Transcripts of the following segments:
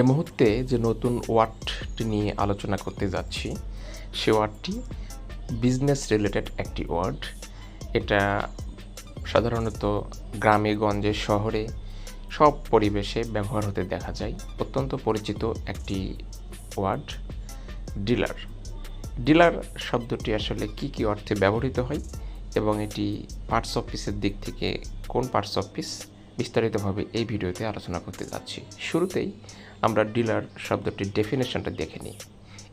এ মুহূর্তে যে নতুন ওয়ার্ডটি নিয়ে আলোচনা করতে যাচ্ছি, সে ওয়ার্ডটি বিজনেস রিলেটেড একটি ওয়ার্ড। এটা সাধারণত গ্রামে, গঞ্জে, শহরে সব পরিবেশে ব্যবহার হতে দেখা যায়। অত্যন্ত পরিচিত একটি ওয়ার্ড, ডিলার। ডিলার শব্দটি আসলে কি কি অর্থে ব্যবহৃত হয় এবং এটি পার্টস অফিসের দিক থেকে কোন পার্টস অফিস বিস্তারিতভাবে এই ভিডিওতে আলোচনা করতে যাচ্ছি। শুরুতেই আমরা ডিলার শব্দটির ডেফিনেশনটা দেখে নিই।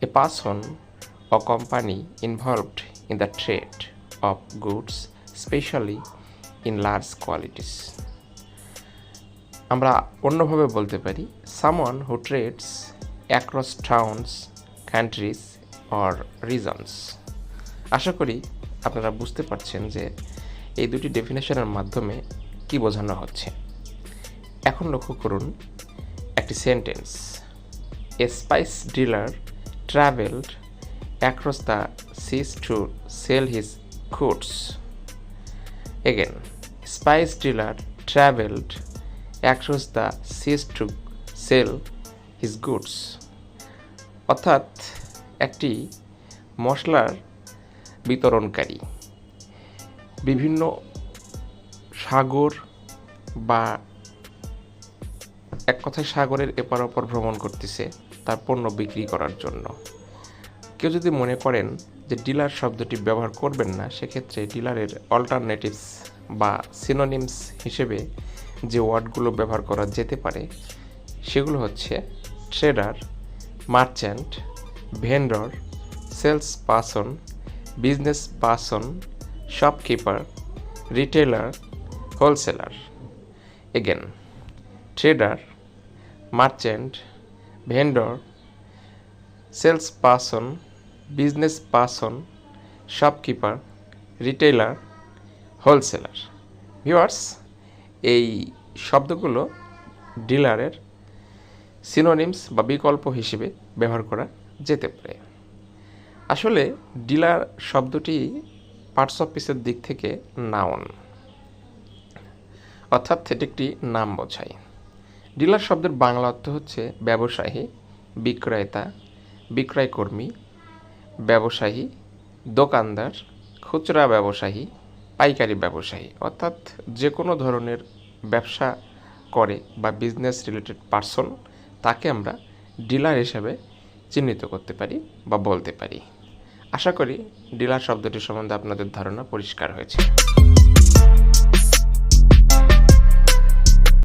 A person or company involved in the trade of goods specially in large qualities আমরা অন্যভাবে বলতে পারি someone who trades across towns countries or regions আশা করি আপনারা বুঝতে পারছেন যে এই দুটি ডেফিনেশনের মাধ্যমে কি বোঝানো হচ্ছে। এখন লক্ষ্য করুন একটি sentence a spice dealer travelled across the seas to sell his goods again spice dealer travelled across the seas to sell his goods অর্থাৎ, একটি মশলার বিতরণকারী। বিভিন্ন সাগর বা এক কথায় সাগরের এপার ওপর ভ্রমণ করতেছে তার পণ্য বিক্রি করার জন্য। কেউ যদি মনে করেন যে ডিলার শব্দটি ব্যবহার করবেন না, সেক্ষেত্রে ডিলারের অল্টারনেটিভস বা সিনোনিমস হিসেবে যে ওয়ার্ডগুলো ব্যবহার করা যেতে পারে, সেগুলো হচ্ছে trader, merchant, vendor, sales person, business person, shopkeeper, retailer, wholesaler. Again, trader merchant, vendor sales person business person shopkeeper retailer wholesaler. Viewers এই শব্দগুলো ডিলারের সিনোনিমস বা বিকল্প হিসেবে ব্যবহার করা যেতে পারে। আসলে ডিলার শব্দটি পার্টস অফ পিসের দিক থেকে নাউন, অর্থাৎ এটি একটি নাম বোঝায়। ডিলার শব্দের বাংলা অর্থ হচ্ছে ব্যবসায়ী, বিক্রেতা, বিক্রয়কর্মী, ব্যবসায়ী, দোকানদার, খুচরা ব্যবসায়ী, পাইকারি ব্যবসায়ী। অর্থাৎ যে কোনো ধরনের ব্যবসা করে বা বিজনেস রিলেটেড পার্সন তাকে আমরা ডিলার হিসেবে চিহ্নিত করতে পারি বা বলতে পারি। আশা করি ডিলার শব্দটি সম্বন্ধে আপনাদের ধারণা পরিষ্কার হয়েছে।